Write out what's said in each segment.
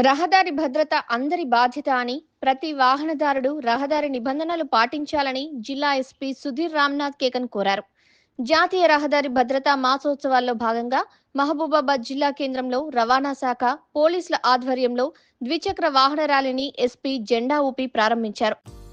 రహదారి భద్రత అందరి బాధ్యత అని ప్రతి వాహనదారుడు రహదారి నిబంధనలు పాటించాలని జిల్లా ఎస్పీ సుధీర్ రామ్నాథ్ కేకన్ కోరారు. జాతీయ రహదారి భద్రతా మాసోత్సవాల్లో భాగంగా మహబూబాబాద్ జిల్లా కేంద్రంలో రవాణా శాఖ పోలీసుల ఆధ్వర్యంలో ద్విచక్ర వాహన ర్యాలీని ఎస్పీ జెండా ఊపి ప్రారంభించారు.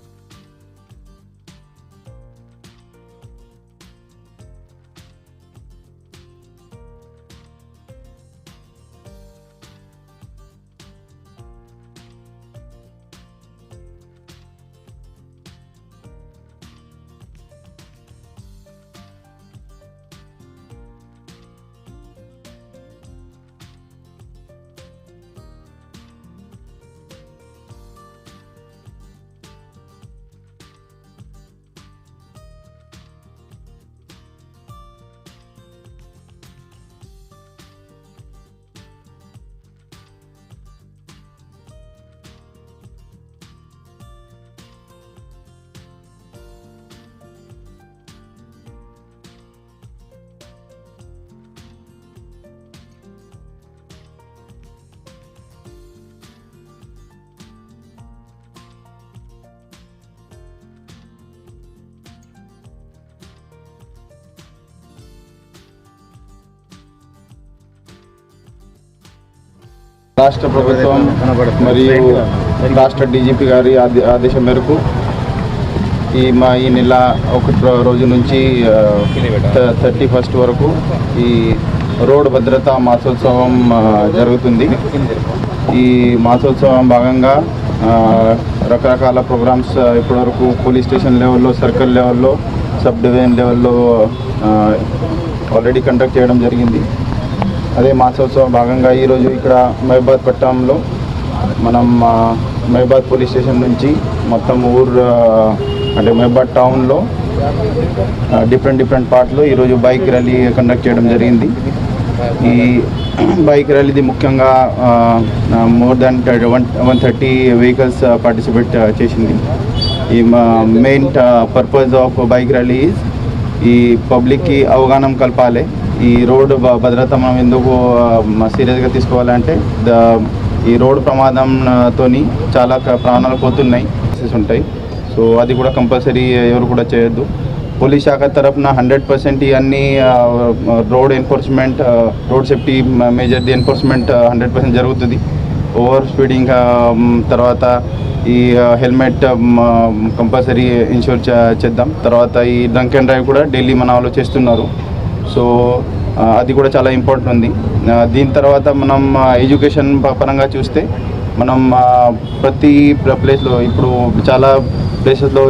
రాష్ట్ర ప్రభుత్వం మరియు రాష్ట్ర డీజీపీ గారి ఆదేశం మేరకు ఈ మా ఈ నెల ఒకటి రోజు నుంచి థర్టీ ఫస్ట్ వరకు ఈ రోడ్ భద్రతా మాసోత్సవం జరుగుతుంది. ఈ మాసోత్సవం భాగంగా రకరకాల ప్రోగ్రామ్స్ ఇప్పటివరకు పోలీస్ స్టేషన్ లెవెల్లో సర్కిల్ లెవెల్లో సబ్ డివిజన్ లెవెల్లో ఆల్రెడీ కండక్ట్ చేయడం జరిగింది. అదే మాసోత్సవం భాగంగా ఈరోజు ఇక్కడ మహిబాద్ పట్టణంలో మనం మహిబాద్ పోలీస్ స్టేషన్ నుంచి మొత్తం ఊరు అంటే మహిబాద్ టౌన్లో డిఫరెంట్ డిఫరెంట్ పార్ట్లో ఈరోజు బైక్ ర్యాలీ కండక్ట్ చేయడం జరిగింది. ఈ బైక్ ర్యాలీది ముఖ్యంగా more than one one thirty vehicles participate చేసింది. ఈ main purpose of bike rally ఈ పబ్లిక్కి అవగాహన కలపాలి. ఈ రోడ్డు భ- భద్రత మనం ఎందుకు సీరియస్గా తీసుకోవాలంటే ఈ రోడ్డు ప్రమాదంతో చాలా ప్రాణాలు పోతున్నాయి ఉంటాయి. సో అది కూడా కంపల్సరీ ఎవరు కూడా చేయొద్దు. పోలీస్ శాఖ తరఫున హండ్రెడ్ పర్సెంట్ ఇవన్నీ రోడ్ ఎన్ఫోర్స్మెంట్ రోడ్ సేఫ్టీ మేజర్ది ఎన్ఫోర్స్మెంట్ హండ్రెడ్ పర్సెంట్ జరుగుతుంది. ఓవర్ స్పీడింగ్ తర్వాత ఈ హెల్మెట్ కంపల్సరీ ఇన్షూర్ చేద్దాం. తర్వాత ఈ డ్రంక్ అండ్ డ్రైవ్ కూడా ఢిల్లీ మన వాళ్ళు చేస్తున్నారు. సో అది కూడా చాలా ఇంపార్టెంట్ ఉంది. దీని తర్వాత మనం ఎడ్యుకేషన్ పరంగా చూస్తే మనం ప్రతి ప్లేస్లో ఇప్పుడు చాలా ప్లేసెస్లో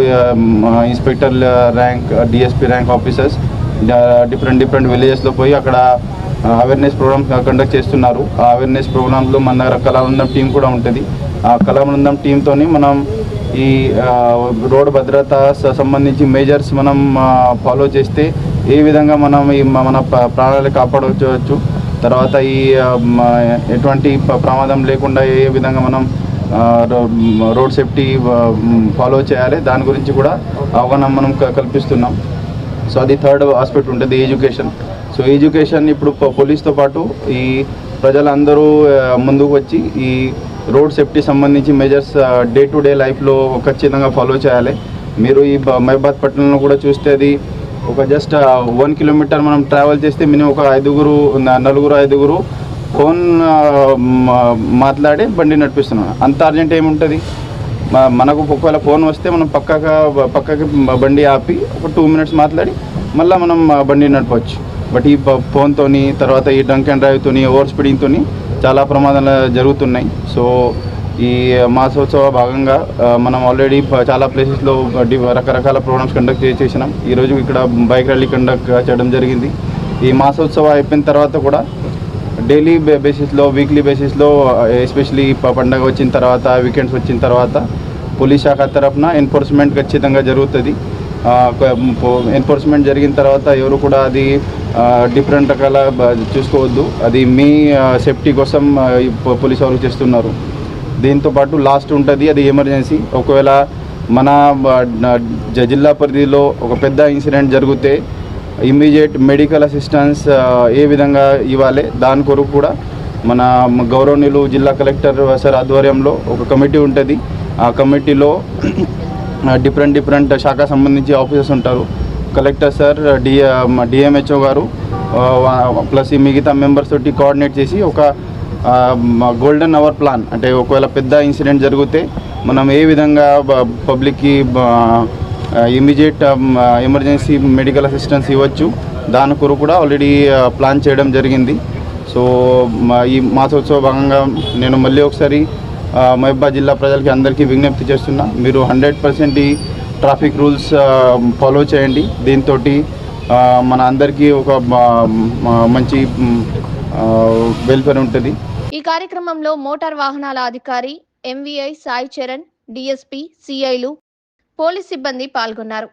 inspector rank DSP rank officers different different విలేజెస్లో పోయి అక్కడ అవేర్నెస్ ప్రోగ్రామ్స్ కండక్ట్ చేస్తున్నారు. ఆ అవేర్నెస్ ప్రోగ్రామ్స్లో మన దగ్గర కళానందం టీం కూడా ఉంటుంది. ఆ కళానందం టీంతోని మనం ఈ రోడ్డు భద్రత సంబంధించి మేజర్స్ మనం ఫాలో చేస్తే ఏ విధంగా మనం ఈ మన ప్రాణాలు కాపాడవచ్చు తర్వాత ఈ ఎటువంటి ప్రమాదం లేకుండా ఏ విధంగా మనం రోడ్ సేఫ్టీ ఫాలో చేయాలి. దాని గురించి కూడా అవగాహన మనం క- కల్పిస్తున్నాం. సో అది థర్డ్ ఆస్పెక్ట్ ఉంటుంది ఎడ్యుకేషన్ సో ఎడ్యుకేషన్ ఇప్పుడు పోలీస్తో పాటు ఈ ప్రజలందరూ ముందుకు వచ్చి ఈ రోడ్ సేఫ్టీ సంబంధించి మెజర్స్ డే టు డే లైఫ్లో ఖచ్చితంగా ఫాలో చేయాలి. మీరు ఈ బ- పట్టణంలో కూడా చూస్తే అది ఒక జస్ట్ వన్ కిలోమీటర్ మనం ట్రావెల్ చేస్తే మినిమం ఒక ఐదుగురు నలుగురు ఐదుగురు ఫోన్ మాట్లాడి బండి నడిపిస్తున్నాం. అంత అర్జెంట్ ఏముంటుంది? మనకు ఒకవేళ ఫోన్ వస్తే మనం పక్కగా పక్కకి బండి ఆపి ఒక టూ మినిట్స్ మాట్లాడి మళ్ళీ మనం బండి నడపవచ్చు బట్ ఈ ఫోన్తోని తర్వాత ఈ డంక్ అండ్ డ్రైవ్తోని ఓవర్ స్పీడింగ్తోని చాలా ప్రమాదాలు జరుగుతున్నాయి. సో ఈ మాసోత్సవ భాగంగా మనం ఆల్రెడీ చాలా ప్లేసెస్లో రకరకాల ప్రోగ్రామ్స్ కండక్ట్ చేసేసినాం ఈరోజు ఇక్కడ బైక్ ర్యాలీ కండక్ట్ చేయడం జరిగింది. ఈ మాసోత్సవం అయిపోయిన తర్వాత కూడా డైలీ బేసిస్లో వీక్లీ బేసిస్లో ఎస్పెషలీ పండగ వచ్చిన తర్వాత వీకెండ్స్ వచ్చిన తర్వాత పోలీస్ శాఖ తరఫున ఎన్ఫోర్స్మెంట్ ఖచ్చితంగా జరుగుతుంది. ఎన్ఫోర్స్మెంట్ జరిగిన తర్వాత ఎవరు కూడా అది డిఫరెంట్ రకాల చూసుకోవద్దు. అది మీ సేఫ్టీ కోసం పోలీసు పోలీస్ వాళ్ళు చేస్తున్నారు. దీంతో పాటు లాస్ట్ ఉంటుంది అది ఎమర్జెన్సీ ఒకవేళ మన జిల్లా పరిధిలో ఒక పెద్ద ఇన్సిడెంట్ జరిగితే ఇమ్మీడియట్ మెడికల్ అసిస్టెన్స్ ఏ విధంగా ఇవ్వాలి? దాని కొరకు కూడా మన గౌరవనీయులు జిల్లా కలెక్టర్ సార్ ఆధ్వర్యంలో ఒక కమిటీ ఉంటుంది. ఆ కమిటీలో డిఫరెంట్ డిఫరెంట్ శాఖ సంబంధించి ఆఫీసర్స్ ఉంటారు. కలెక్టర్ సార్ డి డిఎంహెచ్ఓ గారు ప్లస్ ఈ మిగతా మెంబర్స్ తోటి కోఆర్డినేట్ చేసి ఒక గోల్డెన్ అవర్ ప్లాన్ అంటే ఒకవేళ పెద్ద ఇన్సిడెంట్ జరిగితే మనం ఏ విధంగా పబ్లిక్కి ఇమీడియట్ ఎమర్జెన్సీ మెడికల్ అసిస్టెన్స్ ఇవ్వచ్చు దాని కొరకు కూడా ఆల్రెడీ ప్లాన్ చేయడం జరిగింది. సో మా- ఈ మాసోత్సవ భాగంగా నేను మళ్ళీ ఒకసారి ఆ, జిల్లా ప్రజలకి అందరికీ విజ్ఞప్తి చేస్తున్నా. మీరు హండ్రెడ్ పర్సెంట్ ఈ ట్రాఫిక్ రూల్స్ ఫాలో చేయండి. దీంతో మన అందరికీ ఒక మంచి వెల్ఫేర్ ఉంటుంది. ఈ కార్యక్రమంలో మోటార్ వాహనాల అధికారి ఎంవీఐ సాయి చరణ్ డిఎస్పీ సిఐలు పోలీస్ సిబ్బంది పాల్గొన్నారు.